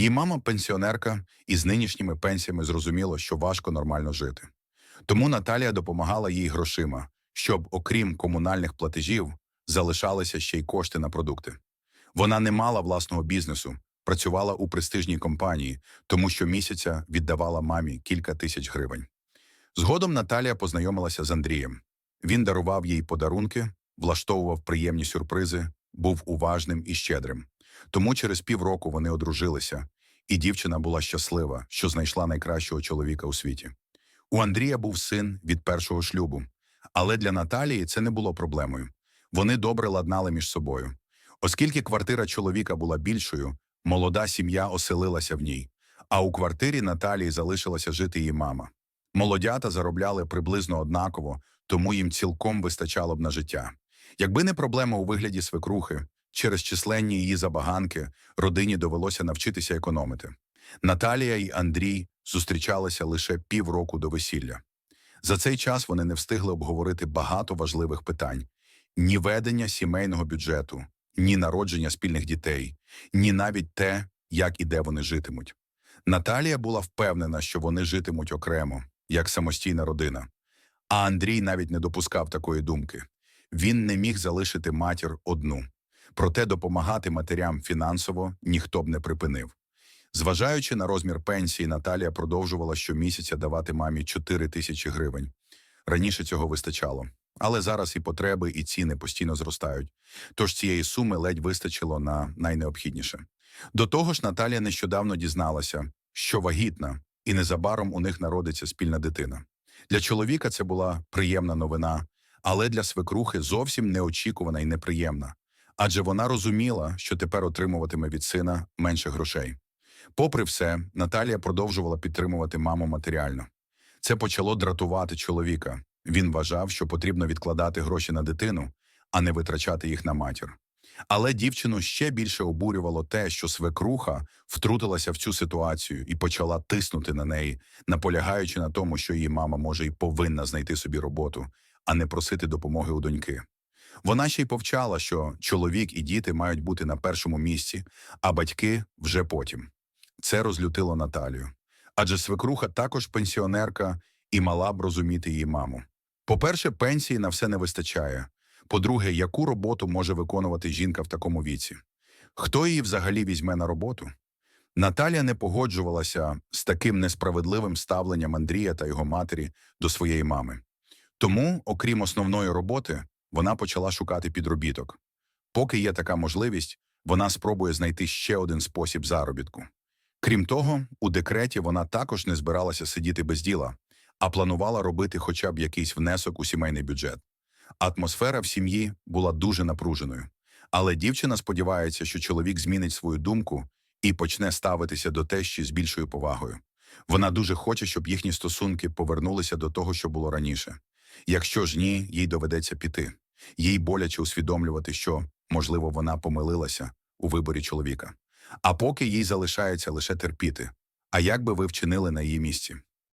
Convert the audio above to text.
Її мама пенсіонерка, і з нинішніми пенсіями зрозуміло, що важко нормально жити. Тому Наталія допомагала їй грошима, щоб, окрім комунальних платежів, залишалися ще й кошти на продукти. Вона не мала власного бізнесу, працювала у престижній компанії, тому що місяця віддавала мамі кілька тисяч гривень. Згодом Наталія познайомилася з Андрієм. Він дарував їй подарунки, влаштовував приємні сюрпризи, був уважним і щедрим. Тому через півроку вони одружилися, і дівчина була щаслива, що знайшла найкращого чоловіка у світі. У Андрія був син від першого шлюбу, але для Наталії це не було проблемою. Вони добре ладнали між собою. Оскільки квартира чоловіка була більшою, молода сім'я оселилася в ній, а у квартирі Наталії залишилася жити її мама. Молодята заробляли приблизно однаково, тому їм цілком вистачало б на життя. Якби не проблема у вигляді свекрухи, через численні її забаганки родині довелося навчитися економити. Наталія і Андрій зустрічалися лише півроку до весілля. За цей час вони не встигли обговорити багато важливих питань: ні ведення сімейного бюджету, ні народження спільних дітей, ні навіть те, як і де вони житимуть. Наталія була впевнена, що вони житимуть окремо, як самостійна родина. А Андрій навіть не допускав такої думки. Він не міг залишити матір одну. Проте допомагати матерям фінансово ніхто б не припинив. Зважаючи на розмір пенсії, Наталія продовжувала щомісяця давати мамі 4 тисячі гривень. Раніше цього вистачало. Але зараз і потреби, і ціни постійно зростають. Тож цієї суми ледь вистачило на найнеобхідніше. До того ж, Наталія нещодавно дізналася, що вагітна, і незабаром у них народиться спільна дитина. Для чоловіка це була приємна новина, але для свекрухи зовсім неочікувана і неприємна. Адже вона розуміла, що тепер отримуватиме від сина менше грошей. Попри все, Наталія продовжувала підтримувати маму матеріально. Це почало дратувати чоловіка. Він вважав, що потрібно відкладати гроші на дитину, а не витрачати їх на матір. Але дівчину ще більше обурювало те, що свекруха втрутилася в цю ситуацію і почала тиснути на неї, наполягаючи на тому, що її мама може і повинна знайти собі роботу, а не просити допомоги у доньки. Вона ще й повчала, що чоловік і діти мають бути на першому місці, а батьки вже потім. Це розлютило Наталію. Адже свекруха також пенсіонерка і мала б розуміти її маму. По-перше, пенсії на все не вистачає. По-друге, яку роботу може виконувати жінка в такому віці? Хто її взагалі візьме на роботу? Наталія не погоджувалася з таким несправедливим ставленням Андрія та його матері до своєї мами. Тому, окрім основної роботи, вона почала шукати підробіток. Поки є така можливість, вона спробує знайти ще один спосіб заробітку. Крім того, у декреті вона також не збиралася сидіти без діла, а планувала робити хоча б якийсь внесок у сімейний бюджет. Атмосфера в сім'ї була дуже напруженою, але дівчина сподівається, що чоловік змінить свою думку і почне ставитися до тещі з більшою повагою. Вона дуже хоче, щоб їхні стосунки повернулися до того, що було раніше. Якщо ж ні, їй доведеться піти. Їй боляче усвідомлювати, що, можливо, вона помилилася у виборі чоловіка. А поки їй залишається лише терпіти. А як би ви вчинили на її місці?